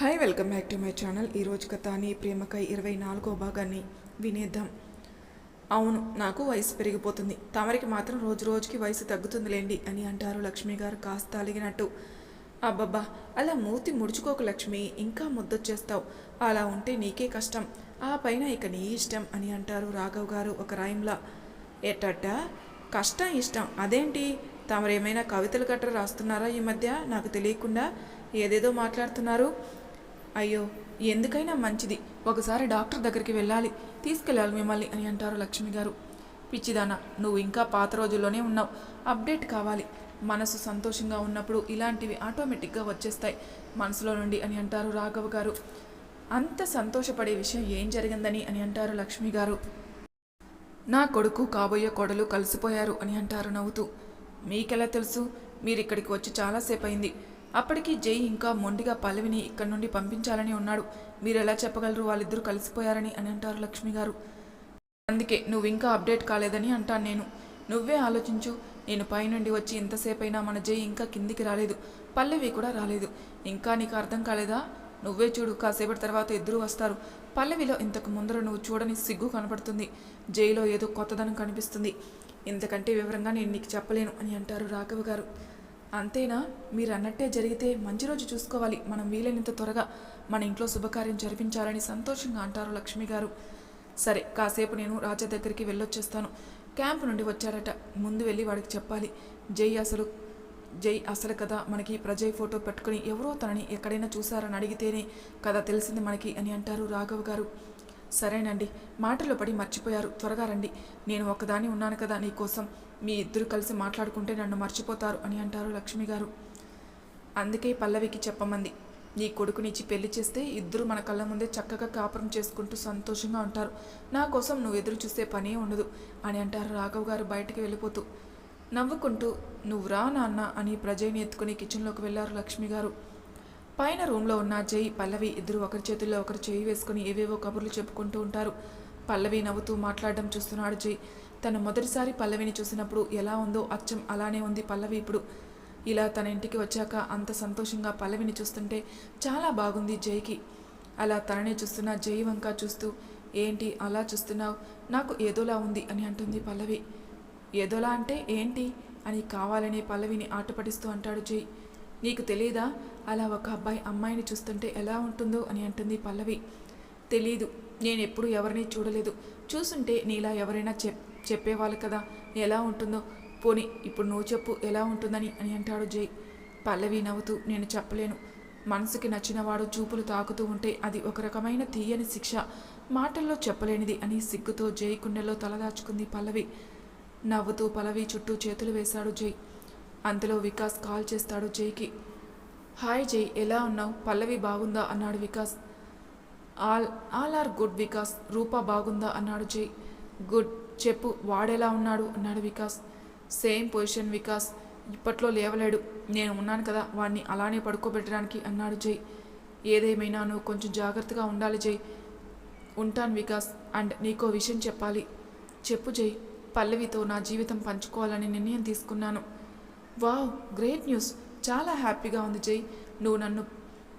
Hi welcome back to my channel. ఈరోజు కథ నీ ప్రేమకై ఇరవై నాలుగో భాగాన్ని వినేద్దాం. అవును నాకు వయసు పెరిగిపోతుంది. తమరికి మాత్రం రోజు రోజుకి వయసు తగ్గుతుందిలేండి అని అంటారు లక్ష్మి గారు కాస్త అలిగినట్టు. అబ్బబ్బా అలా మూతి ముడుచుకోకు లక్ష్మి ఇంకా ముద్దొచ్చేస్తావు. అలా ఉంటే నీకే కష్టం. ఆ పైన ఇక నీ ఇష్టం అని అంటారు రాఘవ్ గారు ఒక రాయంలా ఎట్టట కష్టం ఇష్టం. అదేంటి? తమరేమైనా కవితలు గట్రా రాస్తున్నారా ఈ మధ్య? నాకు తెలియకుండా ఏదేదో మాట్లాడుతున్నారు. అయ్యో ఎందుకైనా మంచిది. ఒకసారి డాక్టర్ దగ్గరికి వెళ్ళాలి. తీసుకెళ్ళాలి మిమ్మల్ని అని అంటారు లక్ష్మి గారు. పిచ్చిదానా నువ్వు ఇంకా పాత రోజుల్లోనే ఉన్నావు. అప్డేట్ కావాలి. మనసు సంతోషంగా ఉన్నప్పుడు ఇలాంటివి ఆటోమేటిక్గా వచ్చేస్తాయి. మనసులో నుండి అని అంటారు రాఘవ గారు. అంత సంతోషపడే విషయం ఏం జరిగిందని అని అంటారు లక్ష్మి గారు. నా కొడుకు కాబోయే కొడలు కలిసిపోయారు అని అంటారు నవ్వుతూ. మీకెలా తెలుసు? మీరు ఇక్కడికి వచ్చి చాలాసేపు అయింది అప్పటికి జై ఇంకా మొండిగా పల్లవిని ఇక్కడి నుండి పంపించాలని ఉన్నాడు. మీరు ఎలా చెప్పగలరు? వాళ్ళిద్దరూ కలిసిపోయారని అని అంటారు లక్ష్మి గారు. అందుకే నువ్వు ఇంకా అప్డేట్ కాలేదని అంటాను నేను. నువ్వే ఆలోచించు. నేను పైనుండి వచ్చి ఇంతసేపైనా మన జై ఇంకా కిందికి రాలేదు. పల్లవి కూడా రాలేదు. ఇంకా నీకు అర్థం కాలేదా? నువ్వే చూడు కాసేపటి తర్వాత ఇద్దరు వస్తారు. పల్లవిలో ఇంతకు ముందర నువ్వు చూడని సిగ్గు కనపడుతుంది. జైలో ఏదో కొత్తదనం కనిపిస్తుంది. ఇంతకంటే వివరంగా నేను నీకు చెప్పలేను అని అంటారు రాఘవ గారు. అంతేనా? మీరు అన్నట్టే జరిగితే మంచి రోజు చూసుకోవాలి. మనం వీలైనంత త్వరగా మన ఇంట్లో శుభకార్యం జరిపించాలని సంతోషంగా అంటారు లక్ష్మి గారు. సరే కాసేపు నేను రాజా దగ్గరికి వెళ్ళొచ్చేస్తాను. క్యాంప్ నుండి వచ్చారట. ముందు వెళ్ళి వాడికి చెప్పాలి. జై అసలు జై అసలు కదా మనకి ప్రజయ్ ఫోటో పెట్టుకుని ఎవరో తనని ఎక్కడైనా చూశారని అడిగితేనే కదా తెలిసింది మనకి అని అంటారు రాఘవ్ గారు. సరేనండి. మాటలో పడి మర్చిపోయారు. త్వరగా రండి. నేను ఒకదాని ఉన్నాను కదా నీకోసం మీ ఇద్దరు కలిసి మాట్లాడుకుంటే నన్ను మర్చిపోతారు అని అంటారు లక్ష్మి గారు అందుకే పల్లవికి చెప్పమంది. నీ కొడుకునిచ్చి పెళ్ళి చేస్తే ఇద్దరు మన కళ్ళ ముందే చక్కగా కాపురం చేసుకుంటూ సంతోషంగా ఉంటారు. నా కోసం నువ్వు ఎదురు చూసే పనే ఉండదు అని అంటారు రాఘవ్ గారు బయటికి వెళ్ళిపోతూ. నవ్వుకుంటూ నువ్వు రా నాన్న అని ప్రజయ్ని ఎత్తుకుని కిచెన్లోకి వెళ్ళారు లక్ష్మి గారు పైన రూమ్లో ఉన్న జై పల్లవి ఇద్దరు ఒకరి చేతుల్లో ఒకరు చేయి వేసుకుని ఏవేవో కబుర్లు చెప్పుకుంటూ ఉంటారు. పల్లవి నవ్వుతూ మాట్లాడడం చూస్తున్నాడు జై. తన మొదటిసారి పల్లవిని చూసినప్పుడు ఎలా ఉందో అచ్చం అలానే ఉంది పల్లవి ఇప్పుడు. ఇలా తన ఇంటికి వచ్చాక అంత సంతోషంగా పల్లవిని చూస్తుంటే చాలా బాగుంది జైకి. అలా తననే చూస్తున్న జై వంక చూస్తూ ఏంటి అలా చూస్తున్నావు? నాకు ఏదోలా ఉంది అని అంటుంది పల్లవి. ఏదోలా అంటే ఏంటి? అని కావాలనే పల్లవిని ఆటపడిస్తూ అంటాడు జై. నీకు తెలియదా అలా ఒక అబ్బాయి అమ్మాయిని చూస్తుంటే ఎలా ఉంటుందో అని అంటుంది పల్లవి. తెలీదు నేను ఎప్పుడు ఎవరిని చూడలేదు. చూసుంటే నీలా ఎవరైనా చెప్ చెప్పేవాళ్ళు కదా ఎలా ఉంటుందో. పోని ఇప్పుడు నువ్వు చెప్పు ఎలా ఉంటుందని అని అంటాడు జై. పల్లవి నవ్వుతూ నేను చెప్పలేను. మనసుకి నచ్చినవాడు చూపులు తాకుతూ ఉంటే అది ఒక రకమైన తీయని శిక్ష. మాటల్లో చెప్పలేనిది అని సిగ్గుతో జై కుండెల్లో తలదాచుకుంది పల్లవి. నవ్వుతూ పల్లవి చుట్టూ చేతులు వేశాడు జై. అంతలో వికాస్ కాల్ చేస్తాడు జైకి. హాయ్ జై ఎలా ఉన్నావు? పల్లవి బాగుందా? అన్నాడు Vikas. All all are good Vikas. Rupa బాగుందా? అన్నాడు జై. గుడ్ చెప్పు వాడెలా ఉన్నాడు? అన్నాడు వికాస్. Same position Vikas. ఇప్పట్లో లేవలేడు. నేను ఉన్నాను కదా వాడిని అలానే పడుకోబెట్టడానికి అన్నాడు జై. ఏదేమైనా నువ్వు కొంచెం జాగ్రత్తగా ఉండాలి జై. ఉంటాను వికాస్ అండ్ నీకో విషయం చెప్పాలి. చెప్పు జై పల్లవితో నా జీవితం పంచుకోవాలని నిర్ణయం తీసుకున్నాను. Wow great news. చాలా హ్యాపీగా ఉంది జై. నువ్వు నన్ను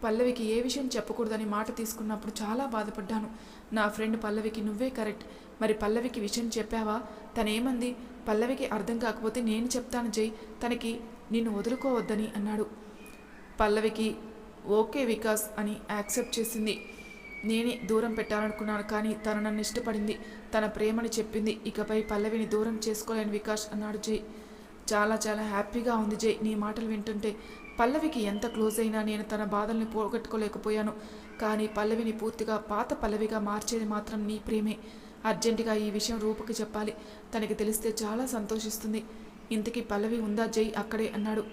పల్లవికి ఏ విషయం చెప్పకూడదని మాట తీసుకున్నప్పుడు చాలా బాధపడ్డాను. నా ఫ్రెండ్ పల్లవికి నువ్వే కరెక్ట్. మరి పల్లవికి విషయం చెప్పావా? తనేమంది? పల్లవికి అర్థం కాకపోతే నేను చెప్తాను జై. తనకి నిన్ను వదులుకోవద్దని అన్నాడు. పల్లవికి ఓకే వికాస్ అని యాక్సెప్ట్ చేసింది. నేనే దూరం పెట్టాలనుకున్నాను కానీ తను నన్ను ఇష్టపడింది. తన ప్రేమని చెప్పింది. ఇకపై పల్లవిని దూరం చేసుకోలేని వికాస్ అన్నాడు జై. చాలా చాలా హ్యాపీగా ఉంది జై. నీ మాటలు వింటుంటే పల్లవికి ఎంత క్లోజ్ అయినా నేను తన బాధల్ని పోగొట్టుకోలేకపోయాను. కానీ పల్లవిని పూర్తిగా పాత పల్లవిగా మార్చేది మాత్రం నీ ప్రేమే. అర్జెంటుగా ఈ విషయం రూపకి చెప్పాలి. తనకి తెలిస్తే చాలా సంతోషిస్తుంది. ఇంతకీ పల్లవి ఉందా జై? అక్కడే అన్నాడు.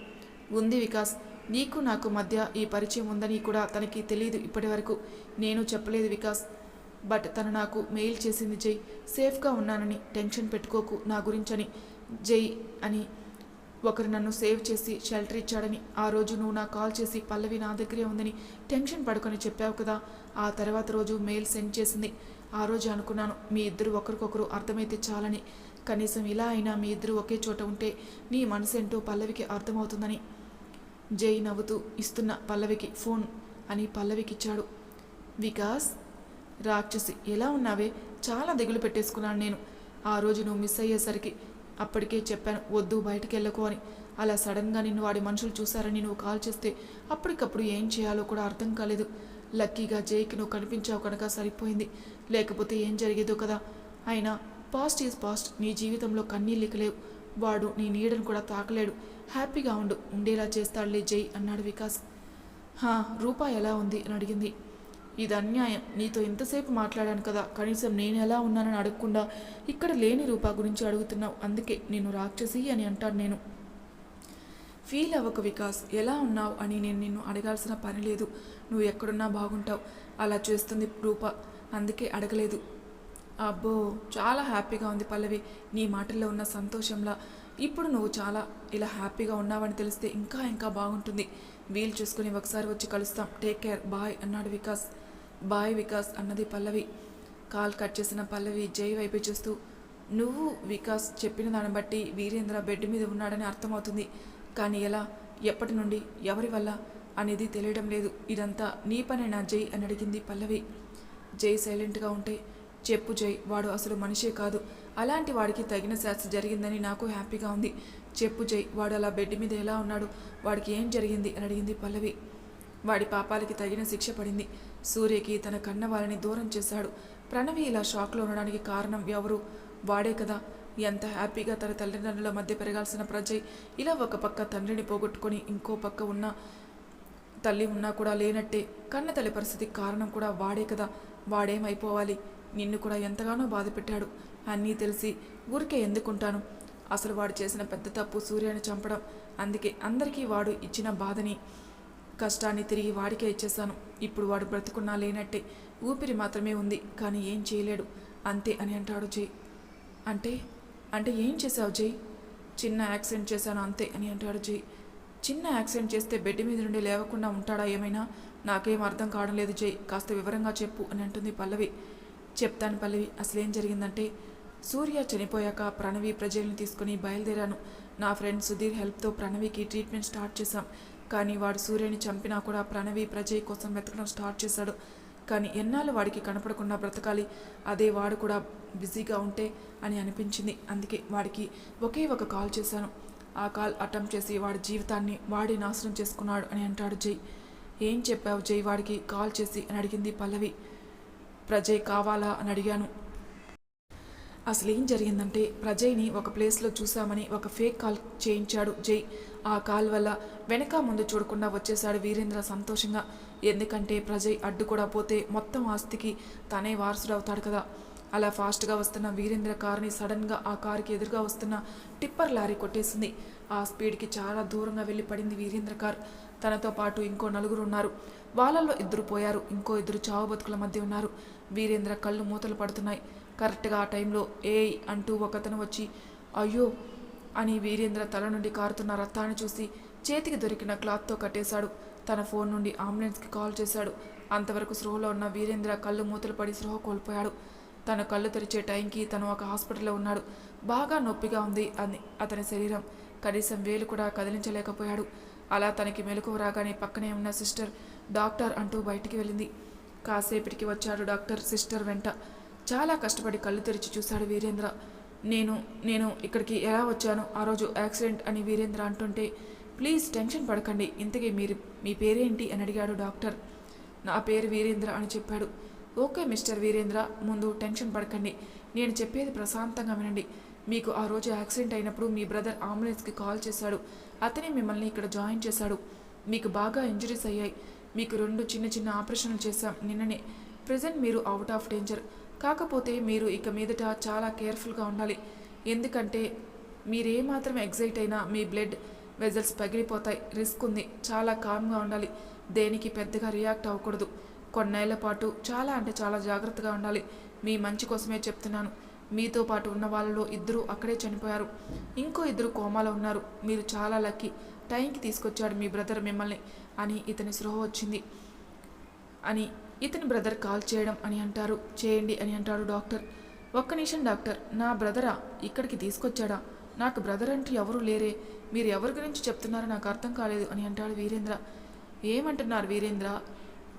ఉంది వికాస్. నీకు నాకు మధ్య ఈ పరిచయం ఉందని కూడా తనకి తెలియదు ఇప్పటి వరకు నేను చెప్పలేదు వికాస్. బట్ తను నాకు మెయిల్ చేసింది జై. సేఫ్గా ఉన్నానని టెన్షన్ పెట్టుకోకు నా గురించని. జై అని ఒకరు నన్ను సేవ్ చేసి షెల్టర్ ఇచ్చాడని ఆ రోజు నువ్వు నా కాల్ చేసి పల్లవి నా దగ్గరే ఉందని టెన్షన్ పడుకొని చెప్పావు కదా ఆ తర్వాత రోజు మెయిల్ సెండ్ చేసింది. ఆ రోజు అనుకున్నాను మీ ఇద్దరు ఒకరికొకరు అర్థమైతే చాలని. కనీసం ఇలా అయినా మీ ఇద్దరు ఒకే చోట ఉంటే నీ మనసేంటో పల్లవికి అర్థమవుతుందని. జై నవ్వుతూ ఇస్తున్న పల్లవికి ఫోన్ అని పల్లవికిచ్చాడు. వికాస్ రాక్షసి ఎలా ఉన్నావే? చాలా దిగులు పెట్టేసుకున్నాను నేను. ఆ రోజు నువ్వు మిస్ అయ్యేసరికి అప్పటికే చెప్పాను వద్దు బయటికి వెళ్ళకు అని. అలా సడన్గా నిన్ను వాడి మనుషులు చూసారని నువ్వు కాల్ చేస్తే అప్పటికప్పుడు ఏం చేయాలో కూడా అర్థం కాలేదు. లక్కీగా జైకి నువ్వు కనిపించావు కనుక సరిపోయింది. లేకపోతే ఏం జరిగేదో కదా. అయినా పాస్ట్ ఈజ్ పాస్ట్ నీ జీవితంలో కన్నీళ్ళికలేవు వాడు నీ నీడను కూడా తాకలేడు. హ్యాపీగా ఉండు ఉండేలా చేస్తాడులే జై అన్నాడు వికాస్. హా రూపా ఎలా ఉంది? అని అడిగింది. ఇది అన్యాయం. నీతో ఇంతసేపు మాట్లాడాను కదా. కనీసం నేను ఎలా ఉన్నానని అడగకుండా ఇక్కడ లేని రూపా గురించి అడుగుతున్నావు. అందుకే నేను రాక్షసి అని అంటాను నేను. ఫీల్ అవ్వక వికాస్. ఎలా ఉన్నావు అని నేను నిన్ను అడగాల్సిన పని లేదు. నువ్వు ఎక్కడున్నా బాగుంటావు. అలా చేస్తుంది రూప. అందుకే అడగలేదు. అబ్బో చాలా హ్యాపీగా ఉంది పల్లవి. నీ మాటల్లో ఉన్న సంతోషంలా. ఇప్పుడు నువ్వు చాలా ఇలా హ్యాపీగా ఉన్నావని తెలిస్తే ఇంకా ఇంకా బాగుంటుంది. వీలు చూసుకుని ఒకసారి వచ్చి కలుస్తాం. Take care. బాయ్ అన్నాడు వికాస్. బాయ్ వికాస్ అన్నది పల్లవి. కాల్ కట్ చేసిన పల్లవి జై వైపు చూస్తూ నువ్వు వికాస్ చెప్పిన దాన్ని బట్టి వీరేంద్ర బెడ్ మీద ఉన్నాడని అర్థమవుతుంది. కానీ ఎలా? ఎప్పటి నుండి? ఎవరి వల్ల? అనేది తెలియడం లేదు. ఇదంతా నీ పనేనా జై? అని అడిగింది పల్లవి. జై సైలెంట్గా ఉంటే చెప్పు జై వాడు అసలు మనిషే కాదు. అలాంటి వాడికి తగిన శాస్త్ర జరిగిందని నాకు హ్యాపీగా ఉంది. చెప్పు జై వాడు అలా బెడ్ మీద ఎలా ఉన్నాడు? వాడికి ఏం జరిగింది? అని అడిగింది పల్లవి. వాడి పాపాలకి తగిన శిక్ష పడింది. సూర్యకి తన కన్న వాళ్ళని దూరం చేశాడు. ప్రణవి ఇలా షాక్లో ఉండడానికి కారణం ఎవరు? వాడే కదా. ఎంత హ్యాపీగా తన తల్లిదండ్రుల మధ్య పెరగాల్సిన ప్రజయ్. ఇలా ఒక పక్క తండ్రిని పోగొట్టుకొని ఇంకో పక్క ఉన్న తల్లి ఉన్నా కూడా లేనట్టే. కన్న తల్లి పరిస్థితికి కారణం కూడా వాడే కదా. వాడేమైపోవాలి? నిన్ను కూడా ఎంతగానో బాధ పెట్టాడు అన్నీ తెలిసి ఊరికే ఎందుకుంటాను? అసలు వాడు చేసిన పెద్ద తప్పు సూర్యాన్ని చంపడం. అందుకే అందరికీ వాడు ఇచ్చిన బాధని కష్టాన్ని తిరిగి వాడికే ఇచ్చేశాను. ఇప్పుడు వాడు బ్రతుకున్నా లేనట్టే. ఊపిరి మాత్రమే ఉంది కానీ ఏం చేయలేడు. అంతే అని అంటాడు జై. అంటే అంటే ఏం చేశావు జై? చిన్న యాక్సిడెంట్ చేశాను అంతే అని అంటాడు జై. చిన్న యాక్సిడెంట్ చేస్తే బెడ్ మీద నుండి లేవకుండా ఉంటాడా ఏమైనా? నాకేం అర్థం కావడం లేదు జై. కాస్త వివరంగా చెప్పు అని అంటుంది పల్లవి. చెప్తాను పల్లవి అసలేం జరిగిందంటే సూర్య చనిపోయాక ప్రణవి ప్రజల్ని తీసుకుని బయలుదేరాను. నా ఫ్రెండ్ సుధీర్ హెల్ప్తో ప్రణవికి ట్రీట్మెంట్ స్టార్ట్ చేశాం. కానీ వాడు సూర్యని చంపినా కూడా ప్రణవి ప్రజయ్ కోసం వెతకడం స్టార్ట్ చేశాడు. కానీ ఎన్నాళ్ళు వాడికి కనపడకుండా బ్రతకాలి? అదే వాడు కూడా బిజీగా ఉంటే అని అనిపించింది. అందుకే వాడికి ఒకే ఒక కాల్ చేశాను. ఆ కాల్ అటెంప్ట్ చేసి వాడి జీవితాన్ని వాడి నాశనం చేసుకున్నాడు అని అంటాడు జై. ఏం చెప్పావు జై వాడికి కాల్ చేసి అని అడిగింది పల్లవి. ప్రజయ్ కావాలా అని అడిగాను. అసలు ఏం జరిగిందంటే ప్రజయ్ని ఒక ప్లేస్లో చూసామని ఒక ఫేక్ కాల్ చేయించాడు జై. ఆ కాల్ వల్ల వెనక ముందు చూడకుండా వచ్చేశాడు వీరేంద్ర సంతోషంగా. ఎందుకంటే ప్రజయ్ అడ్డు కూడా పోతే మొత్తం ఆస్తికి తనే వారసుడు అవుతాడు కదా. అలా ఫాస్ట్గా వస్తున్న వీరేంద్ర కార్ని సడన్గా ఆ కారుకి ఎదురుగా వస్తున్న టిప్పర్ లారీ కొట్టేసింది. ఆ స్పీడ్కి చాలా దూరంగా వెళ్ళి పడింది వీరేంద్ర కార్. తనతో పాటు ఇంకో నలుగురు ఉన్నారు. వాళ్ళల్లో ఇద్దరు పోయారు. ఇంకో ఇద్దరు చావు బతుకుల మధ్య ఉన్నారు. వీరేంద్ర కళ్ళు మూతలు పడుతున్నాయి. కరెక్ట్గా ఆ టైంలో ఏ అంటూ ఒకతను వచ్చి అయ్యో అని వీరేంద్ర తల నుండి కారుతున్న రక్తాన్ని చూసి చేతికి దొరికిన క్లాత్తో కట్టేశాడు. తన ఫోన్ నుండి అంబులెన్స్కి కాల్ చేశాడు. అంతవరకు స్పృహలో ఉన్న వీరేంద్ర కళ్ళు మూతలు పడి స్పృహ కోల్పోయాడు. తన కళ్ళు తెరిచే టైంకి తను ఒక హాస్పిటల్లో ఉన్నాడు. బాగా నొప్పిగా ఉంది అని అతని శరీరం. కనీసం వేలు కూడా కదిలించలేకపోయాడు. అలా తనకి మెలకువ రాగానే పక్కనే ఉన్న సిస్టర్ డాక్టర్ అంటూ బయటికి వెళ్ళింది. కాసేపటికి వచ్చాడు డాక్టర్ సిస్టర్ వెంట. చాలా కష్టపడి కళ్ళు తెరిచి చూశాడు వీరేంద్ర. నేను నేను ఇక్కడికి ఎలా వచ్చాను ఆ రోజు యాక్సిడెంట్ అని వీరేంద్ర అంటుంటే ప్లీజ్ టెన్షన్ పడకండి ఇంతకీ మీరు మీ పేరేంటి? అని అడిగాడు డాక్టర్. నా పేరు వీరేంద్ర అని చెప్పాడు. ఓకే మిస్టర్ వీరేంద్ర ముందు టెన్షన్ పడకండి. నేను చెప్పేది ప్రశాంతంగా వినండి. మీకు ఆ రోజు యాక్సిడెంట్ అయినప్పుడు మీ బ్రదర్ అంబులెన్స్కి కాల్ చేశాడు. అతనే మిమ్మల్ని ఇక్కడ జాయిన్ చేశాడు. మీకు బాగా ఇంజరీస్ అయ్యాయి. మీకు రెండు చిన్న చిన్న ఆపరేషన్లు చేశాం. నిన్ననే. ప్రజెంట్ మీరు అవుట్ ఆఫ్ డేంజర్. కాకపోతే మీరు ఇక మీదట చాలా కేర్ఫుల్గా ఉండాలి. ఎందుకంటే మీరేమాత్రం ఎగ్జైట్ అయినా మీ బ్లడ్ వెజల్స్ పగిలిపోతాయి. రిస్క్ ఉంది. చాలా కామ్గా ఉండాలి. దేనికి పెద్దగా రియాక్ట్ అవ్వకూడదు. కొన్నేళ్ళ పాటు చాలా అంటే చాలా జాగ్రత్తగా ఉండాలి. మీ మంచి కోసమే చెప్తున్నాను. మీతో పాటు ఉన్న వాళ్ళలో ఇద్దరు అక్కడే చనిపోయారు. ఇంకో ఇద్దరు కోమాలో ఉన్నారు. మీరు చాలా లక్కీ. టైంకి తీసుకొచ్చాడు మీ బ్రదర్ మిమ్మల్ని అని ఇతని స్పృహ వచ్చింది. అని ఇతని బ్రదర్ కాల్ చేయడం అని అంటారు. చేయండి అని అంటాడు డాక్టర్. ఒక్క నిమిషం డాక్టర్ నా బ్రదరా ఇక్కడికి తీసుకొచ్చాడా? నాకు బ్రదర్ అంటూ ఎవరూ లేరే. మీరు ఎవరి గురించి చెప్తున్నారో నాకు అర్థం కాలేదు అని అంటాడు వీరేంద్ర. ఏమంటున్నారు వీరేంద్ర?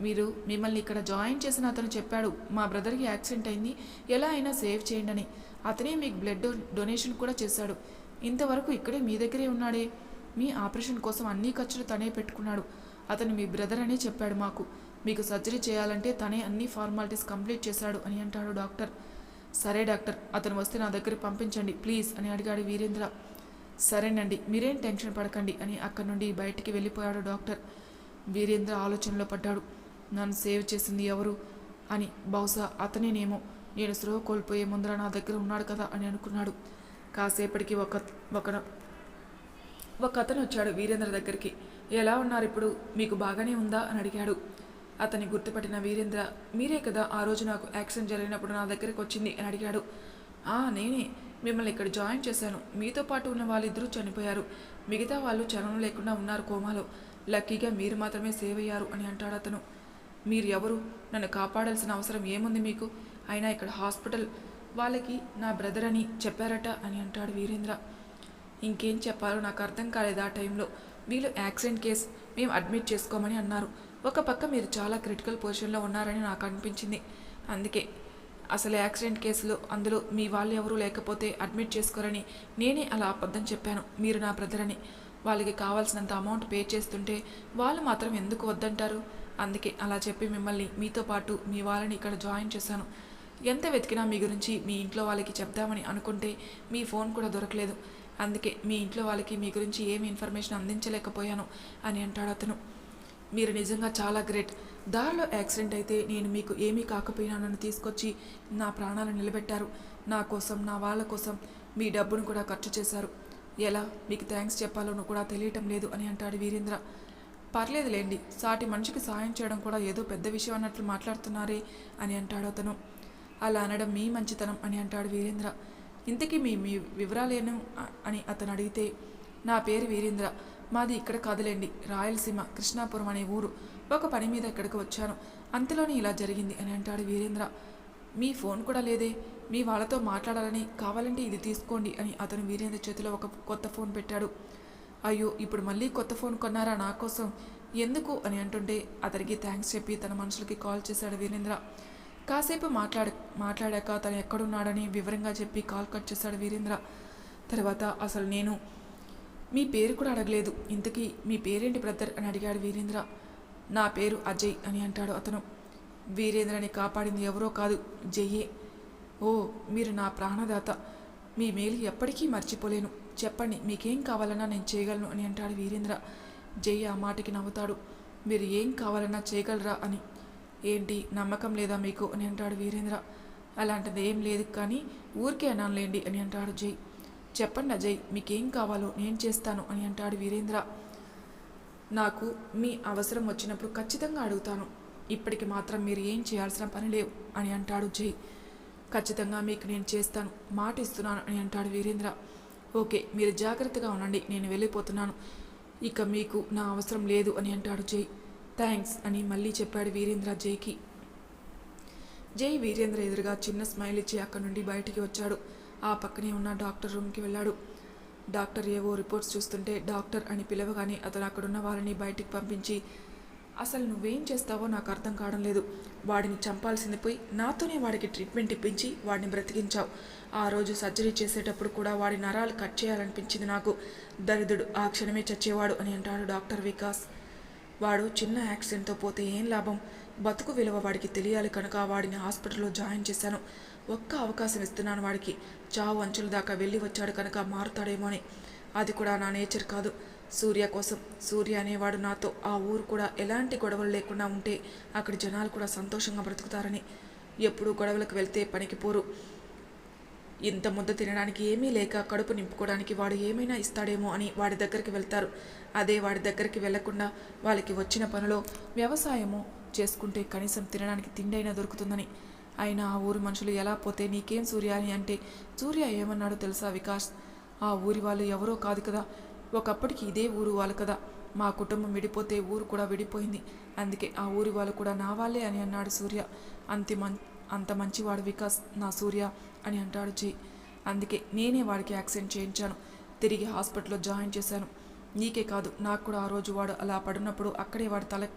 మీరు మిమ్మల్ని ఇక్కడ జాయిన్ చేసిన అతను చెప్పాడు. మా బ్రదర్కి యాక్సిడెంట్ అయింది. ఎలా అయినా సేవ్ చేయండి అని అతనే మీకు బ్లడ్ డొనేషన్ కూడా చేశాడు. ఇంతవరకు ఇక్కడే మీ దగ్గరే ఉన్నాడే. మీ ఆపరేషన్ కోసం అన్ని ఖర్చులు తనే పెట్టుకున్నాడు. అతను మీ బ్రదర్ అనే చెప్పాడు మాకు. మీకు సర్జరీ చేయాలంటే తనే అన్ని ఫార్మాలిటీస్ కంప్లీట్ చేశాడు అని అంటాడు డాక్టర్. సరే డాక్టర్ అతను వస్తే నా దగ్గరికి పంపించండి ప్లీజ్ అని అడిగాడు వీరేంద్ర. సరేనండి మీరేం టెన్షన్ పడకండి అని అక్కడి నుండి బయటికి వెళ్ళిపోయాడు డాక్టర్. వీరేంద్ర ఆలోచనలో పడ్డాడు. నన్ను సేవ్ చేసింది ఎవరు? అని. బహుశా అతనేనేమో. నేను స్లో కోల్పోయే ముందర నా దగ్గర ఉన్నాడు కదా అని అనుకున్నాడు. కాసేపటికి ఒక ఒక ఒక అతను వచ్చాడు వీరేంద్ర దగ్గరికి. ఎలా ఉన్నారు ఇప్పుడు? మీకు బాగానే ఉందా? అని అడిగాడు. అతన్ని గుర్తుపట్టిన వీరేంద్ర మీరే కదా ఆ రోజు నాకు యాక్సిడెంట్ జరిగినప్పుడు నా దగ్గరికి వచ్చింది అని అడిగాడు. ఆ నేనే. మిమ్మల్ని ఇక్కడ జాయిన్ చేశాను. మీతో పాటు ఉన్న వాళ్ళిద్దరూ చనిపోయారు. మిగతా వాళ్ళు చలనం లేకుండా ఉన్నారు కోమాలో. లక్కీగా మీరు మాత్రమే సేవ్ అయ్యారు అని అంటాడు అతను. మీరు ఎవరు? నన్ను కాపాడాల్సిన అవసరం ఏముంది మీకు? అయినా ఇక్కడ హాస్పిటల్ వాళ్ళకి నా బ్రదర్ అని చెప్పారట అని అంటాడు వీరేంద్ర. ఇంకేం చెప్పాలో నాకు అర్థం కాలేదు ఆ టైంలో. వీళ్ళు యాక్సిడెంట్ కేస్. మేము అడ్మిట్ చేసుకోమని అన్నారు. ఒక పక్క మీరు చాలా క్రిటికల్ పొజిషన్లో ఉన్నారని నాకు అనిపించింది. అందుకే అసలు యాక్సిడెంట్ కేసులు అందులో మీ వాళ్ళు ఎవరూ లేకపోతే అడ్మిట్ చేసుకోరని నేనే అలా అబద్ధం చెప్పాను. మీరు నా బ్రదర్ అని. వాళ్ళకి కావాల్సినంత అమౌంట్ పే చేస్తుంటే వాళ్ళు మాత్రం ఎందుకు వద్దంటారు? అందుకే అలా చెప్పి మిమ్మల్ని మీతో పాటు మీ వాళ్ళని ఇక్కడ జాయిన్ చేశాను. ఎంత వెతికినా మీ గురించి మీ ఇంట్లో వాళ్ళకి చెప్దామని అనుకుంటే మీ ఫోన్ కూడా దొరకలేదు. అందుకే మీ ఇంట్లో వాళ్ళకి మీ గురించి ఏమి ఇన్ఫర్మేషన్ అందించలేకపోయాను అని అంటాడు అతను. మీరు నిజంగా చాలా గ్రేట్. దారిలో యాక్సిడెంట్ అయితే నేను మీకు ఏమీ కాకపోయినా నన్ను తీసుకొచ్చి నా ప్రాణాలు నిలబెట్టారు. నా కోసం నా వాళ్ళ కోసం మీ డబ్బును కూడా ఖర్చు చేశారు. ఎలా? మీకు థ్యాంక్స్ చెప్పాలోనూ కూడా తెలియటం లేదు అని అంటాడు వీరేంద్ర. పర్లేదులేండి సాటి మనిషికి సాయం చేయడం కూడా ఏదో పెద్ద విషయం అన్నట్లు మాట్లాడుతున్నారే అని అంటాడు అతను. అలా అనడం మీ మంచితనం అని అంటాడు వీరేంద్ర. ఇంతకీ మీ మీ వివరాలేను అని అతను అడిగితే నా పేరు వీరేంద్ర. మాది ఇక్కడ కాదులేండి. రాయలసీమ కృష్ణాపురం అనే ఊరు. ఒక పని మీద ఇక్కడికి వచ్చాను. అంతలోనే ఇలా జరిగింది అని అంటాడు వీరేంద్ర. మీ ఫోన్ కూడా లేదే. మీ వాళ్ళతో మాట్లాడాలని కావాలంటే ఇది తీసుకోండి అని అతను వీరేంద్ర చేతిలో ఒక కొత్త ఫోన్ పెట్టాడు. అయ్యో ఇప్పుడు మళ్ళీ కొత్త ఫోన్ కొన్నారా నా కోసం? ఎందుకు అని అంటుంటే అతనికి థ్యాంక్స్ చెప్పి తన మనుషులకి కాల్ చేశాడు వీరేంద్ర. కాసేపు మాట్లాడ మాట్లాడాక తను ఎక్కడున్నాడని వివరంగా చెప్పి కాల్ కట్ చేశాడు వీరేంద్ర. తర్వాత అసలు నేను మీ పేరు కూడా అడగలేదు. ఇంతకీ మీ పేరేంటి బ్రదర్ అని అడిగాడు వీరేంద్ర. నా పేరు అజయ్ అని అంటాడు అతను. వీరేంద్రని కాపాడింది ఎవరో కాదు జయ్యే. ఓ మీరు నా ప్రాణదాత. మీ మేలు ఎప్పటికీ మర్చిపోలేను. చెప్పండి మీకేం కావాలన్నా నేను చేయగలను అని అంటాడు వీరేంద్ర. జయ్య ఆ మాటకి నవ్వుతాడు. మీరు ఏం కావాలన్నా చేయగలరా అని. ఏంటి నమ్మకం లేదా మీకు అని అంటాడు వీరేంద్ర. అలాంటిది ఏం లేదు కానీ ఊరికే అనలేండి అని అంటాడు జై చెప్పండి అజయ్ మీకేం కావాలో నేను చేస్తాను అని అంటాడు వీరేంద్ర. నాకు మీ అవసరం వచ్చినప్పుడు ఖచ్చితంగా అడుగుతాను. ఇప్పటికి మాత్రం మీరు ఏం చేయాల్సిన పని లేవు అని అంటాడు జై. ఖచ్చితంగా మీకు నేను చేస్తాను మాట ఇస్తున్నాను అని అంటాడు వీరేంద్ర. ఓకే మీరు జాగ్రత్తగా ఉండండి నేను వెళ్ళిపోతున్నాను. ఇక మీకు నా అవసరం లేదు అని అంటాడు జై. థ్యాంక్స్ అని మళ్ళీ చెప్పాడు వీరేంద్ర జైకి. జై వీరేంద్ర ఎదురుగా చిన్న స్మైల్ ఇచ్చి అక్కడి నుండి బయటికి వచ్చాడు. ఆ పక్కనే ఉన్న డాక్టర్ రూమ్కి వెళ్ళాడు. డాక్టర్ ఏవో రిపోర్ట్స్ చూస్తుంటే డాక్టర్ అని పిలవగానే అతను అక్కడున్న వాళ్ళని బయటికి పంపించి అసలు నువ్వేం చేస్తావో నాకు అర్థం కావడం లేదు. వాడిని చంపాల్సింది పోయి నాతోనే వాడికి ట్రీట్మెంట్ ఇప్పించి వాడిని బ్రతికించావు. ఆ రోజు సర్జరీ చేసేటప్పుడు కూడా వాడి నరాలు కట్ చేయాలనిపించింది నాకు. దరిద్రుడు ఆ క్షణమే చచ్చేవాడు అని అంటాడు డాక్టర్ వికాస్. వాడు చిన్న యాక్సిడెంట్తో పోతే ఏం లాభం? బతుకు విలువ వాడికి తెలియాలి కనుక వాడిని హాస్పిటల్లో జాయిన్ చేశాను. ఒక్క అవకాశం ఇస్తున్నాను వాడికి. చావు అంచుల దాకా వెళ్ళి వచ్చాడు కనుక మారుతాడేమో అని. అది కూడా నా నేచర్ కాదు. సూర్య కోసం. సూర్య అనేవాడు నాతో. ఆ ఊరు కూడా ఎలాంటి గొడవలు లేకుండా ఉంటే అక్కడి జనాలు కూడా సంతోషంగా బ్రతుకుతారని. ఎప్పుడూ గొడవలకు వెళ్తే పనికి పోరు. ఇంత ముద్ద తినడానికి ఏమీ లేక కడుపు నింపుకోవడానికి వాడు ఏమైనా ఇస్తాడేమో అని వాడి దగ్గరికి వెళ్తారు. అదే వాడి దగ్గరికి వెళ్ళకుండా వాళ్ళకి వచ్చిన పనిలో వ్యవసాయము చేసుకుంటే కనీసం తినడానికి తిండైనా దొరుకుతుందని. అయినా ఆ ఊరి మనుషులు ఎలా పోతే నీకేం సూర్య అని అంటే సూర్య ఏమన్నాడో తెలుసా వికాస్? ఆ ఊరి వాళ్ళు ఎవరో కాదు కదా. ఒకప్పటికి ఇదే ఊరు వాళ్ళు కదా. మా కుటుంబం విడిపోతే ఊరు కూడా విడిపోయింది. అందుకే ఆ ఊరి వాళ్ళు కూడా నా వాళ్ళే అని అన్నాడు సూర్య. అంత మం అంత మంచివాడు వికాస్ నా సూర్య అని అంటాడు జై. అందుకే నేనే వాడికి యాక్సిడెంట్ చేయించాను. తిరిగి హాస్పిటల్లో జాయిన్ చేశాను. నీకే కాదు నాకు కూడా ఆ రోజు వాడు అలా పడినప్పుడు అక్కడే వాడి తల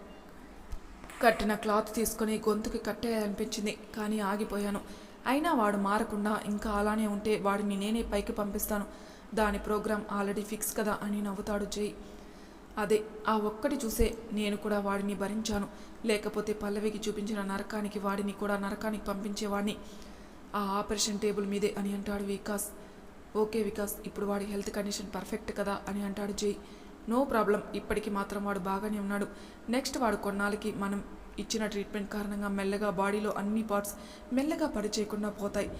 కట్టిన క్లాత్ తీసుకొని గొంతుకి కట్టేయాలనిపించింది కానీ ఆగిపోయాను. అయినా వాడు మారకుండా ఇంకా అలానే ఉంటే వాడిని నేనే పైకి పంపిస్తాను. దాని ప్రోగ్రాం ఆల్రెడీ ఫిక్స్ కదా అని నవ్వుతాడు జై. అదే ఆ ఒక్కటి చూసే నేను కూడా వాడిని భరించాను. లేకపోతే పల్లవికి చూపించిన నరకానికి వాడిని కూడా నరకానికి పంపించేవాడిని. ఆ ఆపరేషన్ టేబుల్ మీదే అని అంటాడు వికాస్. ఓకే వికాస్ ఇప్పుడు వాడి హెల్త్ కండిషన్ పర్ఫెక్ట్ కదా అని అంటాడు జై. నో ప్రాబ్లం ఇప్పటికి మాత్రం వాడు బాగానే ఉన్నాడు. నెక్స్ట్ వాడు కొన్నాళ్ళకి మనం ఇచ్చిన ట్రీట్మెంట్ కారణంగా మెల్లగా బాడీలో అన్ని పార్ట్స్ మెల్లగా పని చేయకుండా పోతాయి.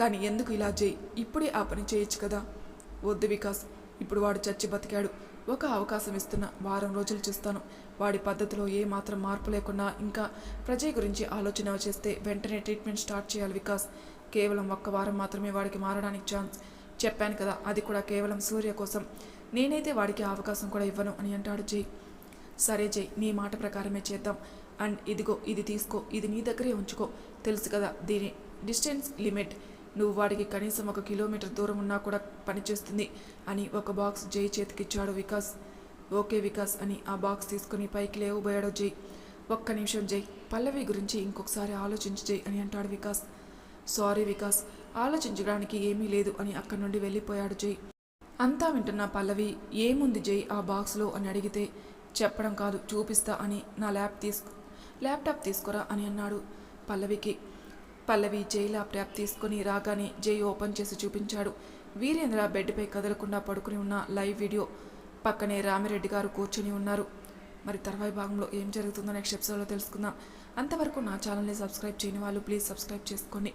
కానీ ఎందుకు ఇలా చేయి ఇప్పుడే ఆ పని చేయొచ్చు కదా? వద్దు వికాస్ ఇప్పుడు వాడు చచ్చి బతికాడు. ఒక అవకాశం ఇస్తున్న వారం రోజులు చూస్తాను. వాడి పద్ధతిలో ఏ మాత్రం మార్పు లేకుండా ఇంకా ప్రజ గురించి ఆలోచన చేస్తే వెంటనే ట్రీట్మెంట్ స్టార్ట్ చేయాలి వికాస్. కేవలం ఒక్క వారం మాత్రమే వాడికి మారడానికి ఛాన్స్. చెప్పాను కదా అది కూడా కేవలం సూర్య కోసం. నేనైతే వాడికి అవకాశం కూడా ఇవ్వను అని అంటాడు జై. సరే జై నీ మాట ప్రకారమే చేద్దాం. అండ్ ఇదిగో ఇది తీసుకో ఇది నీ దగ్గరే ఉంచుకో. తెలుసు కదా దీని డిస్టెన్స్ లిమిట్. నువ్వు వాడికి కనీసం ఒక కిలోమీటర్ దూరం ఉన్నా కూడా పనిచేస్తుంది అని ఒక బాక్స్ జై చేతికిచ్చాడు వికాస్. ఓకే వికాస్ అని ఆ బాక్స్ తీసుకుని పైకి లేవబోయాడు జై. ఒక్క నిమిషం జై పల్లవి గురించి ఇంకొకసారి ఆలోచించు జై అని అంటాడు వికాస్. సారీ వికాస్ ఆలోచించడానికి ఏమీ లేదు అని అక్కడి నుండి వెళ్ళిపోయాడు జై. అంతా వింటున్న పల్లవి ఏముంది జై ఆ బాక్స్లో? అని అడిగితే చెప్పడం కాదు చూపిస్తా అని నా ల్యాప్ తీసుకు ల్యాప్టాప్ తీసుకురా అని అన్నాడు పల్లవికి. పల్లవి జై ల్యాప్టాప్ తీసుకుని రాగానే జై ఓపెన్ చేసి చూపించాడు. వీరేంద్ర బెడ్పై కదలకుండా పడుకుని ఉన్న లైవ్ వీడియో పక్కనే రామిరెడ్డి గారు కూర్చొని ఉన్నారు. మరి తర్వాయి భాగంలో ఏం జరుగుతుందో నెక్స్ట్ ఎపిసోడ్లో తెలుసుకుందాం. అంతవరకు నా ఛానల్ని సబ్స్క్రైబ్ చేయని వాళ్ళు ప్లీజ్ సబ్స్క్రైబ్ చేసుకోండి.